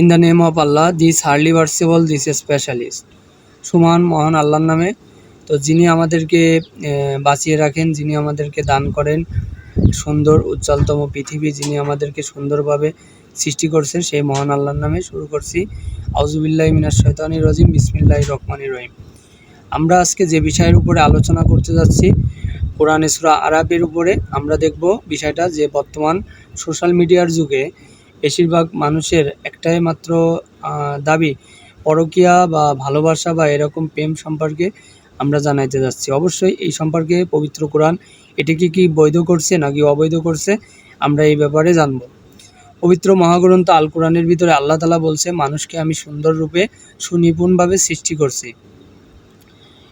In the name of Allah this Harley ভার্সেবল this specialist সুমান মহান আল্লাহর নামে। তো যিনি আমাদেরকে বাঁচিয়ে রাখেন, যিনি আমাদেরকে দান করেন, সুন্দর, উজ্জ্বলতম পৃথিবী যিনি আমাদেরকে সুন্দরভাবে সৃষ্টি করছেন, সেই মহান আল্লাহর নামে শুরু করছি। আউজুবিল্লাহ মিনার শৈতানি রজিম বিসমিল্লাহ রহমানির রহিম। আমরা আজকে যে বিষয়ের উপরে আলোচনা করতে যাচ্ছি, কোরআন সুরা আরবের উপরে, আমরা দেখব বিষয়টা যে বর্তমান সোশ্যাল মিডিয়ার যুগে বেশিরভাগ মানুষের একটাই মাত্র দাবি, পরকীয়া বা ভালোবাসা বা এরকম প্রেম সম্পর্কে আমরা জানাইতে যাচ্ছি। অবশ্যই এই সম্পর্কে পবিত্র কোরআন এটিকে কি বৈধ করছে নাকি অবৈধ করছে আমরা এই ব্যাপারে জানব। পবিত্র মহাগ্রন্থ আল কোরআনের ভিতরে আল্লাহ তালা বলছে, মানুষকে আমি সুন্দর রূপে সুনিপুণভাবে সৃষ্টি করছি।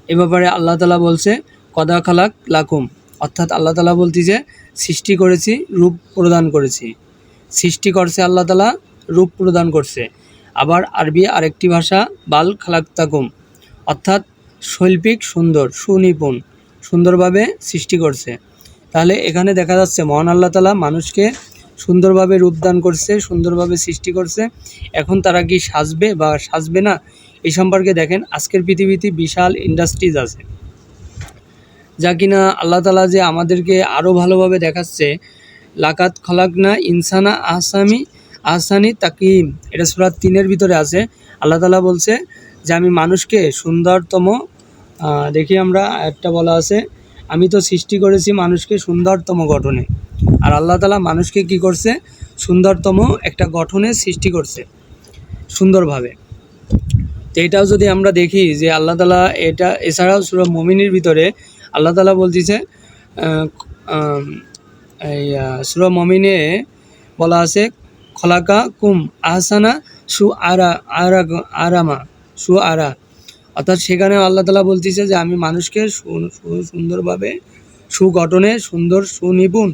এ ব্যাপারে আল্লাহ তালা বলছে, কদা খালাক লাকুম। অর্থাৎ আল্লাহ তালা বলতেছে সৃষ্টি করেছি, রূপ প্রদান করেছি। সৃষ্টি করছে আল্লাহ তালা রূপ প্রদান করছে। আবার আরবি আরেকটি ভাষা, বাল খালাক তাকুম অর্থাৎ শৈল্পিক, সুন্দর, সুনিপুণ, সুন্দরভাবে সৃষ্টি করছে। তাহলে এখানে দেখা যাচ্ছে মহান আল্লাহ তালা মানুষকে সুন্দরভাবে রূপদান করছে, সুন্দরভাবে সৃষ্টি করছে। এখন তারা কি সাজবে বা সাজবে না? এই সম্পর্কে দেখেন, আজকের পৃথিবীতে বিশাল ইন্ডাস্ট্রিজ আছে। যা কিনা আল্লাহ তালা যে আমাদেরকে আরও ভালোভাবে দেখাচ্ছে লাকাত খলাকনা ইনসানা আসামি আহসানি তাকিম। এটা সুরাত তিনের ভিতরে আছে। আল্লাহ তালা বলছে যে, আমি মানুষকে সুন্দরতম দেখি আমরা একটা বলা আছে, আমি তো সৃষ্টি করেছি মানুষকে সুন্দরতম গঠনে। আর আল্লাহ তালা মানুষকে কি করছে? সুন্দরতম একটা গঠনে সৃষ্টি করছে, সুন্দরভাবে। তো এটাও যদি আমরা দেখি যে, আল্লাহ তালা এটা, এছাড়াও সুরা মমিনের ভিতরে আল্লাহ তালা বলতেছে এই সুরা মমিনে বলা আছে, খলাকা কুম আহসানা সু আরা আরা, আরামা, সু আরা। অর্থাৎ সেখানে আল্লাহ তালা বলতেছে যে আমি মানুষকে সুন্দরভাবে সুগঠনে সুন্দর সুনিপুণ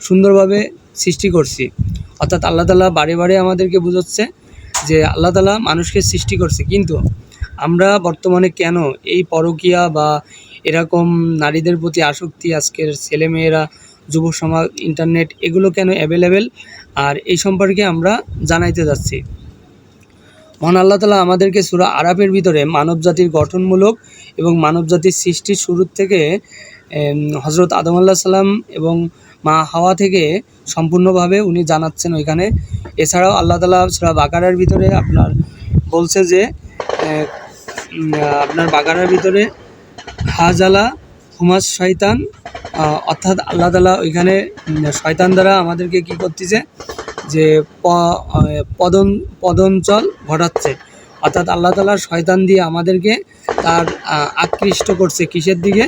সুন্দরভাবে সৃষ্টি করছি। অর্থাৎ আল্লাহ তালা বারে বারে আমাদেরকে বুঝাচ্ছে যে আল্লাহ তালা মানুষকে সৃষ্টি করছে। কিন্তু আমরা বর্তমানে কেন এই পরকীয়া বা এরকম নারীদের প্রতি আসক্তি, আজকের ছেলেমেয়েরা যুব সমাজ ইন্টারনেট এগুলো কেন অ্যাভেলেবেল আর এই সম্পর্কে আমরা জানাইতে যাচ্ছি। মহান আল্লাহ তালা আমাদেরকে সুরা আরাফের ভিতরে মানব জাতির গঠনমূলক এবং মানব জাতির সৃষ্টির শুরুর থেকে হজরত আদম আল্লাহ সাল্লাম এবং মা হাওয়া থেকে সম্পূর্ণভাবে উনি জানাচ্ছেন ওইখানে। এছাড়াও আল্লাহ তালা সুরা বাকারার ভিতরে আপনার বলছে যে আপনার বাকারার ভিতরে হাজালা হুমাস শয়তান আহ, অর্থাৎ আল্লাহ তালা ওইখানে শয়তান দ্বারা আমাদেরকে কি করতেছে? যে পদন পদঞ্চল ঘটাচ্ছে। অর্থাৎ আল্লাহ তালা শয়তান দিয়ে আমাদেরকে তার আকৃষ্ট করছে। কিসের দিকে?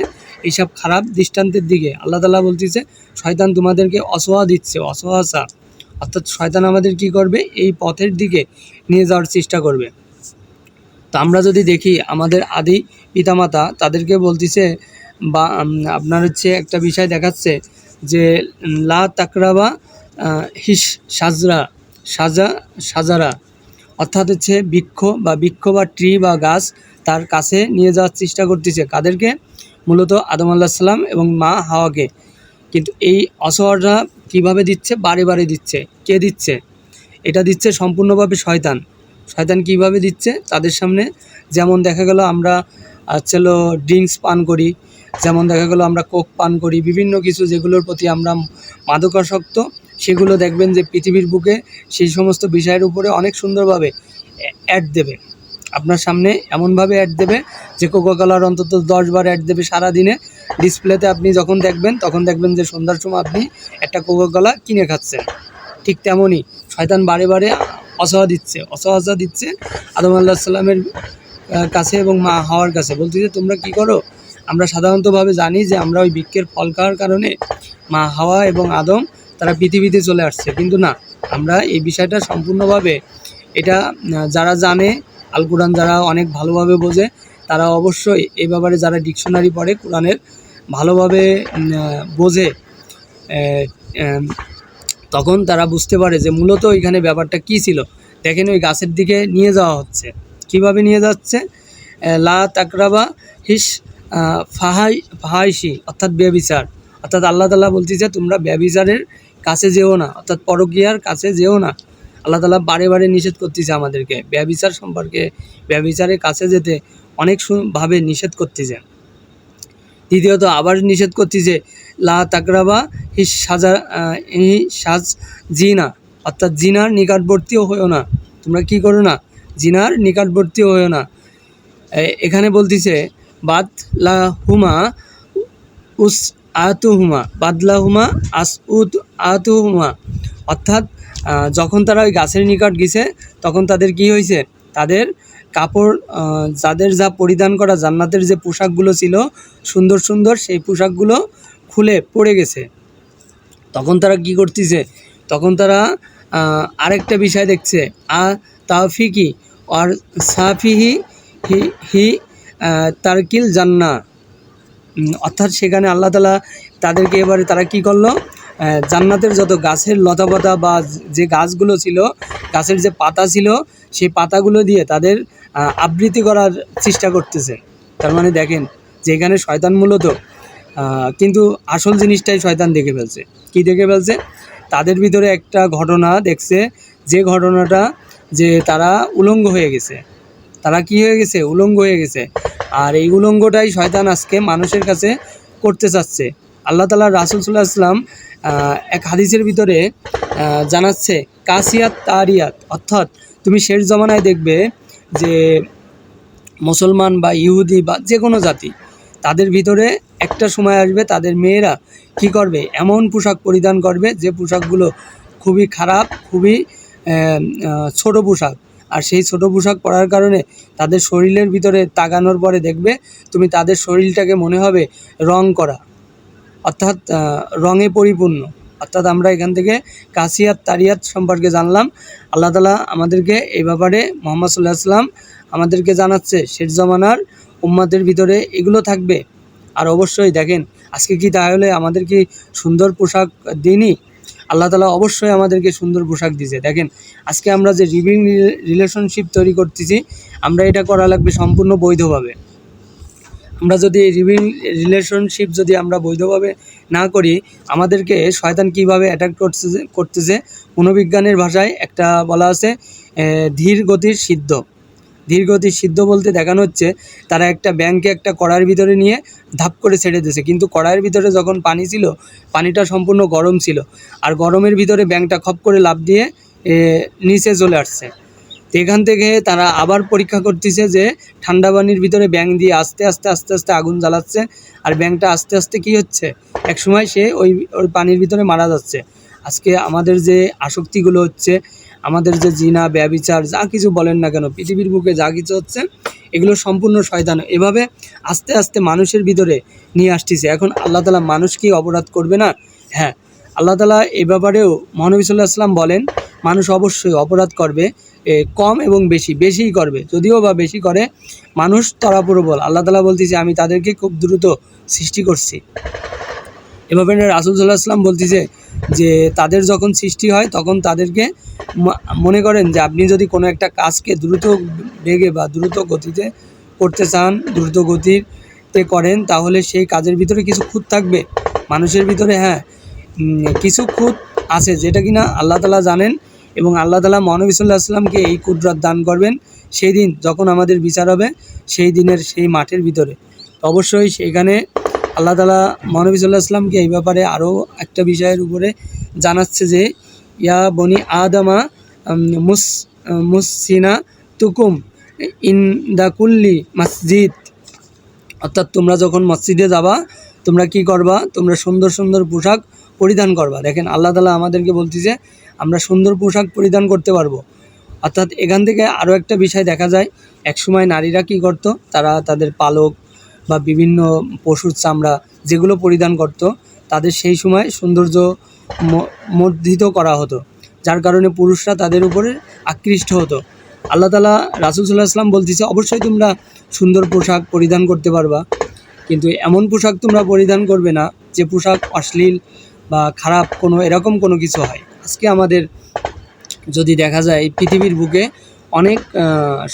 এইসব খারাপ দৃষ্টান্তের দিকে। আল্লাহ তালা বলতেছে, শয়তান তোমাদেরকে অসহা দিচ্ছে অসহাসা অর্থাৎ শয়তান আমাদের কি করবে? এই পথের দিকে নিয়ে যাওয়ার চেষ্টা করবে। তো আমরা যদি দেখি, আমাদের আদি পিতামাতা তাদেরকে বলতেছে বা আপনার হচ্ছে একটা বিষয় দেখাচ্ছে যে লা তাকরাবা হিস সাজরা, সাজা, সাজারা, অর্থাৎ হচ্ছে বৃক্ষ বা বৃক্ষ বা ট্রি বা গাছ তার কাছে নিয়ে যাওয়ার চেষ্টা করতেছে। কাদেরকে? মূলত আদম আল্লাহ সাল্লাম এবং মা হাওয়াকে। কিন্তু এই অসহায়রা কীভাবে দিচ্ছে? বারে বারে দিচ্ছে। কে দিচ্ছে? এটা দিচ্ছে সম্পূর্ণভাবে শয়তান। শয়তান কীভাবে দিচ্ছে? তাদের সামনে যেমন দেখা গেল আমরা চলো ড্রিঙ্কস পান করি যেমন দেখা গেলো আমরা কোক পান করি, বিভিন্ন কিছু যেগুলোর প্রতি আমরা মাদকাসক্ত, সেগুলো দেখবেন যে পৃথিবীর বুকে সেই সমস্ত বিষয়ের উপরে অনেক সুন্দরভাবে অ্যাড দেবে। আপনার সামনে এমনভাবে অ্যাড দেবে যে কোকো কালার অন্তত দশবার অ্যাড দেবে সারাদিনে। ডিসপ্লেতে আপনি যখন দেখবেন, তখন দেখবেন যে সন্ধ্যার সময় আপনি একটা কোকাকলা কিনে খাচ্ছেন। ঠিক তেমনই শয়তান বারে বারে অসহা দিচ্ছে অসহসা দিচ্ছে আদম আল্লাহ সাল্লামের কাছে এবং মা হাওয়ার কাছে। বলতেছে তোমরা কি করো? আমরা সাধারণতভাবে জানি যে আমরা ওই বৃক্ষের ফল খাওয়ার কারণে মা হাওয়া এবং আদম তারা পৃথিবীতে চলে আসছে। কিন্তু না, আমরা এই বিষয়টা সম্পূর্ণভাবে এটা যারা জানে, আল কোরআন যারা অনেক ভালোভাবে বোঝে, তারা অবশ্যই এই ব্যাপারে যারা ডিকশনারি পড়ে কোরআনের ভালোভাবে বোঝে তখন তারা বুঝতে পারে যে মূলত ওইখানে ব্যাপারটা কী ছিল। দেখেন ওই গাছের দিকে নিয়ে যাওয়া হচ্ছে। কীভাবে নিয়ে যাচ্ছে? লা তাকরাবা হিস ফাহাই, ফাহাইশি, অর্থাৎ ব্যবিচার অর্থাৎ আল্লাহ তালা বলতেছে, তোমরা ব্যবিচারের কাছে যেও না, অর্থাৎ পরকীয়ার কাছে যেও না। আল্লাহ তালা বারে বারে নিষেধ করতেছে আমাদেরকে। ব্যবিচার সম্পর্কে ব্যবিচারের কাছে যেতে অনেক ভাবে নিষেধ করতেছে। দ্বিতীয়ত আবার নিষেধ করতেছে, লা তাকরাবা হি সাজা হি সাজ জিনা। অর্থাৎ জিনার নিকটবর্তীও হয়েও না। তোমরা কি করো না? জিনার নিকটবর্তীও হয়েও না। এখানে বলতিছে বাদ লা হুমা উস আতুহুমা, বাদলাহুমা আস উদ আতুহুমা। অর্থাৎ যখন তারা ওই গাছের নিকট গেছে, তখন তাদের কি হয়েছে তাদের কাপড় যাদের যা পরিধান করা জান্নাতের যে পোশাকগুলো ছিল, সুন্দর সুন্দর সেই পোশাকগুলো খুলে পড়ে গেছে। তখন তারা কি করতেছে? তখন তারা আরেকটা বিষয় দেখছে। আ তাফিকি আর সাফিহি, হি হি তারকিল জান্না অর্থাৎ সেখানে আল্লাহ তালা তাদেরকে এবারে তারা কি করল? জান্নাতের যত গাছের লতাপাতা বা যে গাছগুলো ছিল, গাছের যে পাতা ছিল, সেই পাতাগুলো দিয়ে তাদের আবৃত্তি করার চেষ্টা করতেছে। তার মানে দেখেন যে এখানে শয়তান মূলত কিন্তু আসল জিনিসটাই শয়তান দেখে ফেলছে। কি দেখে ফেলছে? তাদের ভিতরে একটা ঘটনা দেখছে, যে ঘটনাটা যে তারা উলঙ্গ হয়ে গেছে। তারা কি হয়ে গেছে? উলঙ্গ হয়ে গেছে। আর এই উলঙ্গটাই শয়তান আজকে মানুষের কাছে করতে চাচ্ছে। আল্লাহ তালা রাসুল সাল্লাহ আসলাম এক হাদিসের ভিতরে জানাচ্ছে, কাসিয়াত তারিয়াত। অর্থাৎ তুমি শেষ জমানায় দেখবে যে মুসলমান বা ইহুদি বা যে কোনো জাতি, তাদের ভিতরে একটা সময় আসবে তাদের মেয়েরা কি করবে? এমন পোশাক পরিধান করবে যে পোশাকগুলো খুবই খারাপ, খুবই ছোট পোশাক। আর সেই ছোট পোশাক পরার কারণে তাদের শরীরের ভিতরে তাকানোর পরে দেখবে তুমি তাদের শরীরটাকে মনে হবে রং করা, অর্থাৎ রঙে পরিপূর্ণ। অর্থাৎ আমরা এখান থেকে কাসিয়াত, তারিয়াত সম্পর্কে জানলাম। আল্লাহ তালা আমাদেরকে এই ব্যাপারে মোহাম্মদ সাল্লাহ আসলাম আমাদেরকে জানাচ্ছে, শেষ জমানার উম্মাদের ভিতরে এগুলো থাকবে। আর অবশ্যই দেখেন, আজকে কি তাহলে আমাদের কি সুন্দর পোশাক দিইনি আল্লাহ তালা অবশ্যই আমাদেরকে সুন্দর পোশাক দিয়েছে। দেখেন, আজকে আমরা যে রিভিং রিলেশনশিপ তৈরি করতেছি, আমরা এটা করা লাগবে সম্পূর্ণ বৈধভাবে। আমরা যদি রিভিং রিলেশনশিপ যদি আমরা বৈধভাবে না করি, আমাদেরকে শয়তান কীভাবে অ্যাটাক করতেছে করতেছে? মনোবিজ্ঞানের ভাষায় একটা বলা আছে ধীর গতির সিদ্ধ। ধীর গতির সিদ্ধ বলতে দেখানো হচ্ছে, তারা একটা ব্যাংকে একটা কড়ার ভিতরে নিয়ে ধাপ করে ছেড়ে দিয়েছে। কিন্তু কড়াইয়ের ভিতরে যখন পানি ছিল, পানিটা সম্পূর্ণ গরম ছিল। আর গরমের ভিতরে ব্যাংকটা খপ করে লাফ দিয়ে নিচে চলে আসছে। এখান থেকে তারা আবার পরীক্ষা করতেছে যে, ঠান্ডা পানির ভিতরে ব্যাং দিয়ে আস্তে আস্তে আস্তে আস্তে আগুন জ্বালাচ্ছে। আর ব্যাংটা আস্তে আস্তে কি হচ্ছে? এক সময় সে ওই ওই পানির ভিতরে মারা যাচ্ছে। আজকে আমাদের যে আসক্তিগুলো হচ্ছে আমাদের যে জিনা ব্যবিচার যা কিছু বলেন না কেন, পৃথিবীর বুকে যা কিছু হচ্ছে, এগুলো সম্পূর্ণ শয়তান। এভাবে আস্তে আস্তে মানুষের ভিতরে নিয়ে আসতেছে। এখন আল্লাহ তালা মানুষ কি অপরাধ করবে না? হ্যাঁ আল্লাহ তালা এ ব্যাপারেও মহানবী সাল্লাহ আসলাম বলেন, মানুষ অবশ্যই অপরাধ করবে কম এবং বেশি, বেশিই করবে, যদিও বা বেশি করে। মানুষ তরাপ্রবল আল্লাহ তালা বলতেছে, আমি তাদেরকে খুব দ্রুত সৃষ্টি করছি। এভাবে রাসুল সাল্লাহ আসলাম বলতেছে যে তাদের যখন সৃষ্টি হয়, তখন তাদেরকে মনে করেন যে আপনি যদি কোনো একটা কাজকে দ্রুত বেগে বা দ্রুত গতিতে করতে চান, দ্রুত গতিতে করেন, তাহলে সেই কাজের ভিতরে কিছু খুঁত থাকবে। মানুষের ভিতরে হ্যাঁ কিছু খুঁত আছে যেটা কিনা আল্লাহ তালা জানেন এবং আল্লাহ তালা মহানবী সাল্লাহ আসলামকে এই কুদরত দান করবেন সেই দিন যখন আমাদের বিচার হবে, সেই দিনের, সেই মাঠের ভিতরে। অবশ্যই সেখানে আল্লাহ তালা মহানবী সাল্লাহ আসলামকে এই ব্যাপারে আরও একটা বিষয়ের উপরে জানাচ্ছে যে, ইয়া বনি আদামা মুস মুসিনা তুকুম ইন দা কুল্লি মসজিদ। অর্থাৎ তোমরা যখন মসজিদে যাবা, তোমরা কি করবা? তোমরা সুন্দর সুন্দর পোশাক পরিধান করবা। দেখেন, আল্লাহ তালা আমাদেরকে বলতেছে আমরা সুন্দর পোশাক পরিধান করতে পারব। অর্থাৎ এখান থেকে আরও একটা বিষয় দেখা যায়। একসময় নারীরা কি করত? তারা তাদের পালক বা বিভিন্ন পশুর চামড়া যেগুলো পরিধান করত, তাদের সেই সময় সৌন্দর্য মর্ধিত করা হতো। যার কারণে পুরুষরা তাদের উপরে আকৃষ্ট হতো। আল্লাহ তালা রাসুল সাল্লাহ আসলাম বলতেছে, অবশ্যই তোমরা সুন্দর পোশাক পরিধান করতে পারবা। কিন্তু এমন পোশাক তোমরা পরিধান করবে না, যে পোশাক অশ্লীল বা খারাপ কোনো, এরকম কোনো কিছু হয়। আজকে আমাদের যদি দেখা যায় পৃথিবীর বুকে অনেক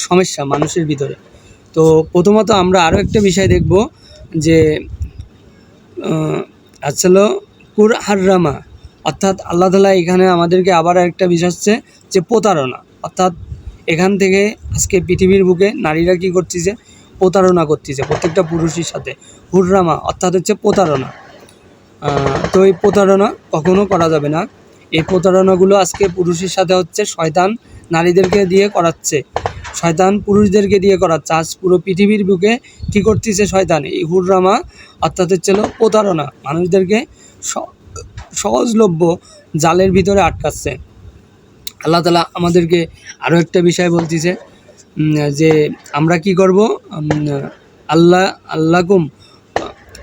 সমস্যা মানুষের ভিতরে। তো প্রথমত আমরা আরও একটা বিষয় দেখব যে আসলে কুর হাররামা, অর্থাৎ আল্লাহ তালা এখানে আমাদেরকে আবার একটা বিষয় হচ্ছে যে প্রতারণা, অর্থাৎ এখান থেকে আজকে পৃথিবীর বুকে নারীরা কী করতেছে? প্রতারণা করতেছে প্রত্যেকটা পুরুষের সাথে। হুররামা, অর্থাৎ হচ্ছে প্রতারণা। তো এই প্রতারণা কখনো করা যাবে না। এই প্রতারণাগুলো আজকে পুরুষের সাথে হচ্ছে শয়তান নারীদেরকে দিয়ে করাচ্ছে। শয়তান পুরুষদেরকে দিয়ে করাচ্ছে আজ পুরো পৃথিবীর বুকে কী করতেছে শয়তান? এই হুররামা অর্থাৎ হচ্ছে হলো প্রতারণা। মানুষদেরকে সহজলভ্য জালের ভিতরে আটকাচ্ছে। আল্লাহ তালা আমাদেরকে আরও একটা বিষয় বলতেছে যে আমরা কি করব? আল্লাহ আল্লাকুম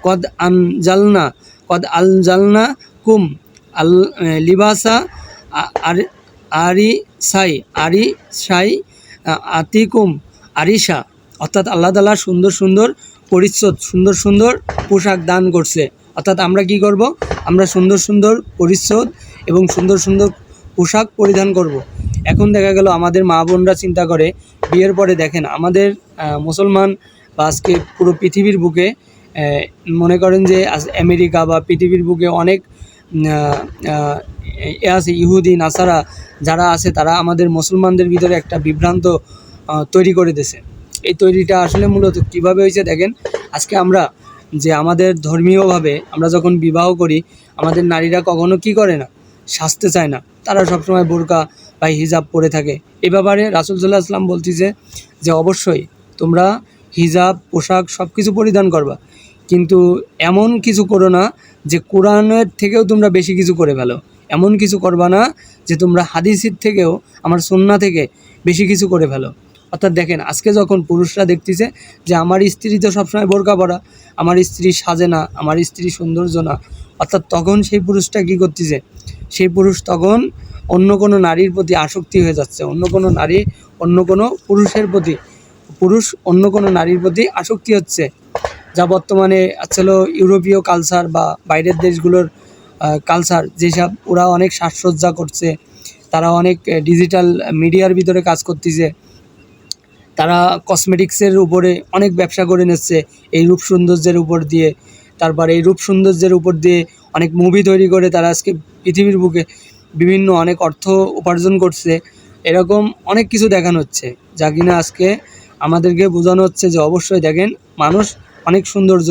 কদ আনজালনা কদ আনজালনা কুম আল লিবাসা আর, সাই, আরি, সাই আতিকুম আরিসা অর্থাৎ আল্লাহ তালা সুন্দর সুন্দর পরিচ্ছদ, সুন্দর সুন্দর পোশাক দান করছে। অর্থাৎ আমরা কি করব? আমরা সুন্দর সুন্দর পরিচ্ছদ এবং সুন্দর সুন্দর পোশাক পরিধান করব। এখন দেখা গেল আমাদের মা বোনরা চিন্তা করে, বিয়ের পরে দেখেন আমাদের মুসলমান বা আজকে পুরো পৃথিবীর বুকে মনে করেন যে আজ আমেরিকা বা পৃথিবীর বুকে অনেক এ আছে ইহুদি, নাসারা যারা আছে, তারা আমাদের মুসলমানদের ভিতরে একটা বিভ্রান্ত তৈরি করে দিয়েছে। এই তৈরিটা আসলে মূলত কীভাবে হয়েছে দেখেন, আজকে আমরা যে আমাদের ধর্মীয়ভাবে আমরা যখন বিবাহ করি, আমাদের নারীরা কখনো কি করে না? সাজতে চায় না। তারা সবসময় বোরকা বা হিজাব পরে থাকে। এ ব্যাপারে রাসুল সাল্লাহ আসলাম বলতেছে যে, অবশ্যই তোমরা হিজাব, পোশাক সব কিছু পরিধান করবা। কিন্তু এমন কিছু করো না যে কোরআনের থেকেও তোমরা বেশি কিছু করে ফেলো। এমন কিছু করবা না যে তোমরা হাদিসির থেকেও, আমার সন্না থেকে বেশি কিছু করে ফেলো। অর্থাৎ দেখেন, আজকে যখন পুরুষরা দেখতেছে যে আমার স্ত্রী তো সবসময় বোরকা পরা, আমার স্ত্রী সাজে না, আমার স্ত্রী সৌন্দর্য না, অর্থাৎ তখন সেই পুরুষটা কী করতেছে? সেই পুরুষ তখন অন্য কোনো নারীর প্রতি আসক্তি হয়ে যাচ্ছে, অন্য কোনো নারী, অন্য কোনো পুরুষের প্রতি, পুরুষ অন্য কোনো নারীর প্রতি আসক্তি হচ্ছে। যা বর্তমানে আসলে ইউরোপীয় কালচার বা বাইরের দেশগুলোর কালচার যেসব ওরা অনেক সাজসজ্জা করছে, তারা অনেক ডিজিটাল মিডিয়ার ভিতরে কাজ করতেছে, তারা কসমেটিক্সের উপরে অনেক ব্যবসা করে নিচ্ছে, এই রূপ সৌন্দর্যের উপর দিয়ে, তারপর এই রূপ সৌন্দর্যের উপর দিয়ে অনেক মুভি তৈরি করে তারা আজকে পৃথিবীর বুকে বিভিন্ন অনেক অর্থ উপার্জন করছে, এরকম অনেক কিছু দেখানো হচ্ছে, যা কিনা আজকে আমাদেরকে বোঝানো হচ্ছে যে অবশ্যই দেখেন, মানুষ অনেক সৌন্দর্য।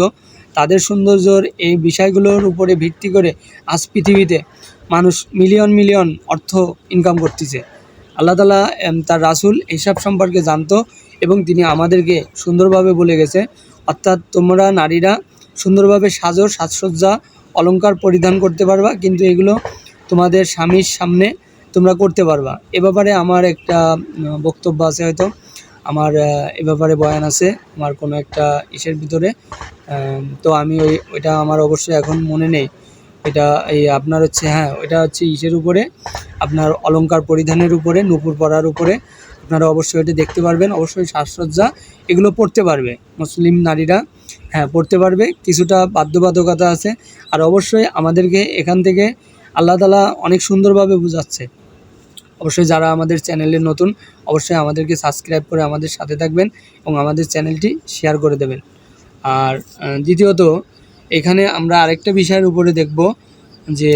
তাদের সৌন্দর্যর এই বিষয়গুলোর উপরে ভিত্তি করে আজ পৃথিবীতে মানুষ মিলিয়ন মিলিয়ন অর্থ ইনকাম করতেছে। আল্লাহ তালা তার রাসূল এসব সম্পর্কে জানতো এবং তিনি আমাদেরকে সুন্দরভাবে বলে গেছে। অর্থাৎ তোমরা নারীরা সুন্দরভাবে সাজো, সাজসজ্জা অলঙ্কার পরিধান করতে পারবা, কিন্তু এগুলো তোমাদের স্বামীর সামনে তোমরা করতে পারবা। এ ব্যাপারে আমার একটা বক্তব্য আছে হয়তো। আমার এ ব্যাপারে বয়ান আছে, আমার কোনো একটা ইসের ভিতরে। তো আমি ওই, ওইটা আমার অবশ্যই এখন মনে নেই। এটা এই আপনার হচ্ছে হ্যাঁ ওইটা হচ্ছে ইসের উপরে, আপনার অলঙ্কার পরিধানের উপরে, নূপুর পরার উপরে। আপনারা অবশ্যই এটা দেখতে পারবেন, অবশ্যই সাজসজ্জা, এগুলো পড়তে পারবে, মুসলিম নারীরা হ্যাঁ পড়তে পারবে। কিছুটা বাধ্যবাধকতা আছে, আর অবশ্যই আমাদেরকে এখান থেকে আল্লাহ তালা অনেক সুন্দরভাবে বোঝাচ্ছে। অবশ্যই যারা আমাদের চ্যানেলে নতুন, অবশ্যই আমাদেরকে সাবস্ক্রাইব করে আমাদের সাথে থাকবেন এবং আমাদের চ্যানেলটি শেয়ার করে দেবেন। আর দ্বিতীয়ত, এখানে আমরা আরেকটা বিষয়ের উপরে দেখব যে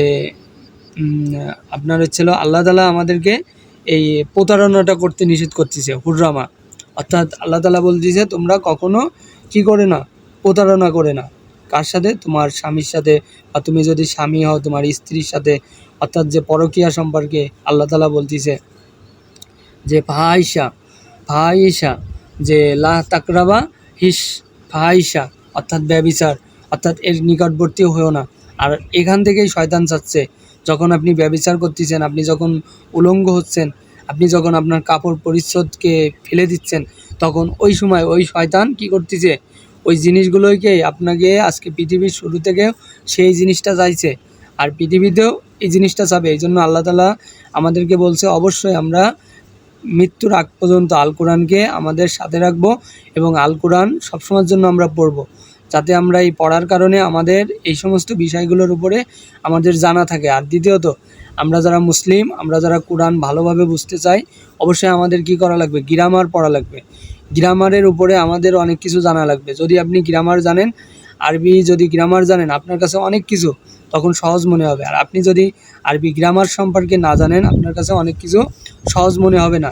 আপনার হচ্ছিল আল্লাহ তালা আমাদেরকে এই প্রতারণাটা করতে নিষেধ করতেছে, হুররামা। অর্থাৎ আল্লাহ তালা বলতেছে, তোমরা কখনো কি করে না? প্রতারণা করে না। কার সাথে? তোমার স্বামীর সাথে। বা তুমি যদি স্বামী হও, তোমার স্ত্রীর সাথে। অর্থাৎ যে পরকীয়া সম্পর্কে আল্লাহ তালা বলতেছে যে, ফাহাইশা ফাহাইশা, যে লা তাকরাবা হিস, ফাহাইশা। অর্থাৎ ব্যবিচার। অর্থাৎ এর নিকটবর্তী হয়েও না। আর এখান থেকেই শয়তান চাচ্ছে। যখন আপনি ব্যবিচার করতেছেন, আপনি যখন উলঙ্গ হচ্ছেন, আপনি যখন আপনার কাপড় পরিচ্ছদকে ফেলে দিচ্ছেন, তখন ওই সময় ওই শয়তান কি করতেছে? ওই জিনিসগুলোকে আপনাকে আজকে পৃথিবীর শুরু থেকে সেই জিনিসটা চাইছে। আর পৃথিবীতেও এই জিনিসটা চাবে। এই জন্য আল্লাহ তালা আমাদেরকে বলছে, অবশ্যই আমরা মৃত্যুর আগ পর্যন্ত আল কোরআনকে আমাদের সাথে রাখব এবং আল কোরআন সবসময়ের জন্য আমরা পড়ব, যাতে আমরা এই পড়ার কারণে আমাদের এই সমস্ত বিষয়গুলোর উপরে আমাদের জানা থাকে। আর দ্বিতীয়ত, আমরা যারা মুসলিম, আমরা যারা কোরআন ভালোভাবে বুঝতে চাই, অবশ্যই আমাদের কি করা লাগবে? গ্রামার পড়া লাগবে। গ্রামারের উপরে আমাদের অনেক কিছু জানা লাগবে। যদি আপনি গ্রামার জানেন, আরবি যদি গ্রামার জানেন, আপনার কাছে অনেক কিছু তখন সহজ মনে হবে। আর আপনি যদি আরবি গ্রামার সম্পর্কে না জানেন, আপনার কাছে অনেক কিছু সহজ মনে হবে না।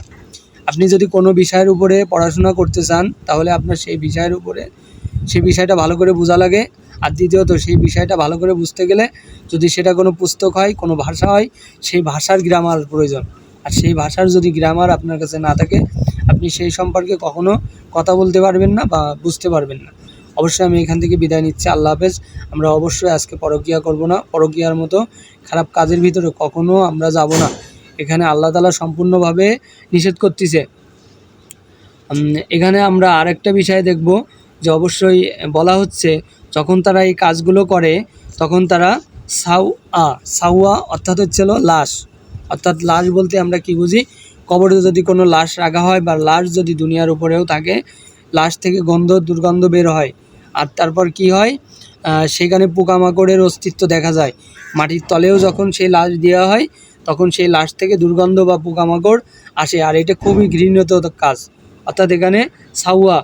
আপনি যদি কোনো বিষয়ের উপরে পড়াশোনা করতে চান, তাহলে আপনার সেই বিষয়ের উপরে, সেই বিষয়টা ভালো করে বোঝা লাগে। আর দ্বিতীয়ত, সেই বিষয়টা ভালো করে বুঝতে গেলে যদি সেটা কোনো পুস্তক হয়, কোনো ভাষা হয়, সেই ভাষার গ্রামার প্রয়োজন। আর সেই ভাষার যদি গ্রামার আপনার কাছে না থাকে, আপনি সেই সম্পর্কে কখনো কথা বলতে পারবেন না বা বুঝতে পারবেন না। অবশ্যই আমি এখান থেকে বিদায় নিচ্ছি। আল্লাহ হাফেজ। আমরা অবশ্যই আজকে পরকিয়া করব না। পরকিয়ার মতো খারাপ কাজের ভিতরে কখনো আমরা যাব না। এখানে আল্লাহ তালা সম্পূর্ণভাবে নিষেধ করতেছে। এখানে আমরা আরেকটা বিষয় দেখব যে অবশ্যই বলা হচ্ছে, যখন তারা এই কাজগুলো করে, তখন তারা সাউ আ সাউয়া অর্থাৎ হচ্ছে লাশ। অর্থাৎ লাশ বলতে আমরা কি বুঝি? কবরে যদি কোনো লাশ রাখা হয় বা লাশ যদি দুনিয়ার উপরেও থাকে, লাশ থেকে গন্ধ, দুর্গন্ধ বের হয়। আর তারপর কি হয়? সেখানে পোকামাকড়ের অস্তিত্ব দেখা যায়। মাটির তলেও যখন সেই লাশ দেওয়া হয়, তখন সেই লাশ থেকে দুর্গন্ধ বা পোকামাকড় আসে। আর এটা খুবই ঘৃণিত কাজ। অর্থাৎ এখানে সাউয়া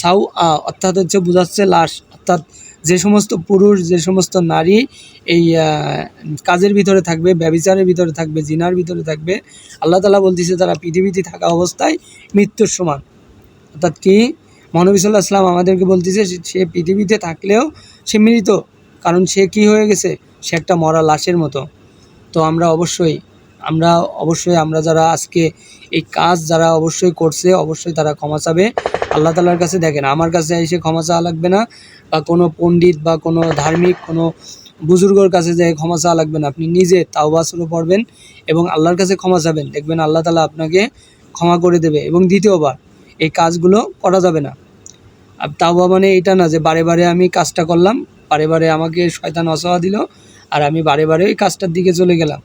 সাউ আ অর্থাৎ হচ্ছে বোঝাচ্ছে লাশ। অর্থাৎ যে সমস্ত পুরুষ, যে সমস্ত নারী এই কাজের ভিতরে থাকবে, ব্যবিচারের ভিতরে থাকবে, জিনার ভিতরে থাকবে, আল্লাহ তালা বলতেছে তারা পৃথিবীতে থাকা অবস্থায় মৃত্যুর সমান। অর্থাৎ কি? মহানবী সাল্লাহ আসলাম আমাদেরকে বলতেছে, সে- পৃথিবীতে থাকলেও সে মৃত, কারণ সে কি হয়ে গেছে? সে একটা মরা লাশের মতো। তো আমরা অবশ্যই আমরা অবশ্যই, আমরা যারা আজকে এই কাজ যারা অবশ্যই করছে, অবশ্যই তারা ক্ষমা চাবে। আল্লাহ তালার কাছে দেখেন, আমার কাছে এসে ক্ষমা চাওয়া লাগবে না। বা কোনো পণ্ডিত বা কোনো ধার্মিক, কোনো বুজুর্গর কাছে যে ক্ষমা চাওয়া লাগবে না। আপনি নিজে তাওবা শুরু পড়বেন এবং আল্লাহর কাছে ক্ষমা চাবেন। দেখবেন আল্লাহ তালা আপনাকে ক্ষমা করে দেবে। এবং দ্বিতীয়বার, এই কাজগুলো করা যাবে না। আর তাওবা মানে এটা না যে বারে বারে আমি কাজটা করলাম, বারে বারে আমাকে শয়তান অসহা দিল আর আমি বারে বারে ওই কাজটার দিকে চলে গেলাম।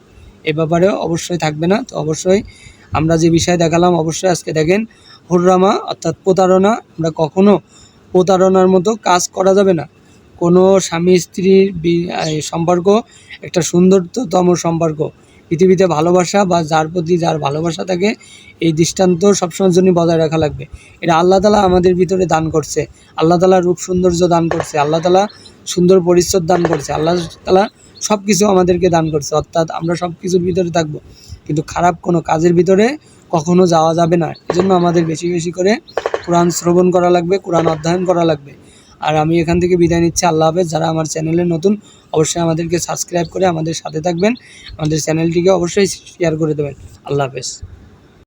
এ ব্যাপারে অবশ্যই থাকবে না। তো অবশ্যই আমরা যে বিষয় দেখালাম, অবশ্যই আজকে দেখেন হুররামা অর্থাৎ প্রতারণা, আমরা কখনো প্রতারণার মতো কাজ করা যাবে না। কোনো স্বামী স্ত্রীর সম্পর্ক, একটা সুন্দরতম সম্পর্ক। পৃথিবীতে ভালোবাসা বা যার প্রতি যার ভালোবাসা থাকে, এই দৃষ্টান্ত সবসময়ের জন্য বজায় রাখা লাগবে। এটা আল্লাহ তালা আমাদের ভিতরে দান করছে। আল্লাহ তালা রূপ সৌন্দর্য দান করছে। আল্লাহ তালা সুন্দর পরিচ্ছদ দান করছে। আল্লাহ তালা সব কিছু আমাদেরকে দান করছে। অর্থাৎ আমরা সব কিছুর ভিতরে থাকব। কিন্তু খারাপ কোনো কাজের ভিতরে কখনো যাওয়া যাবে না। এজন্য আমাদের বেশি বেশি করে কোরআন শ্রবণ করা লাগবে, কোরআন অধ্যয়ন করা লাগবে। আর আমি এখান থেকে বিদায় নিচ্ছি, আল্লাহ হাফেজ। যারা আমার চ্যানেলে নতুন, অবশ্যই আমাদেরকে সাবস্ক্রাইব করে আমাদের সাথে থাকবেন। আমাদের চ্যানেলটিকে অবশ্যই শেয়ার করে দেবেন। আল্লাহ হাফেজ।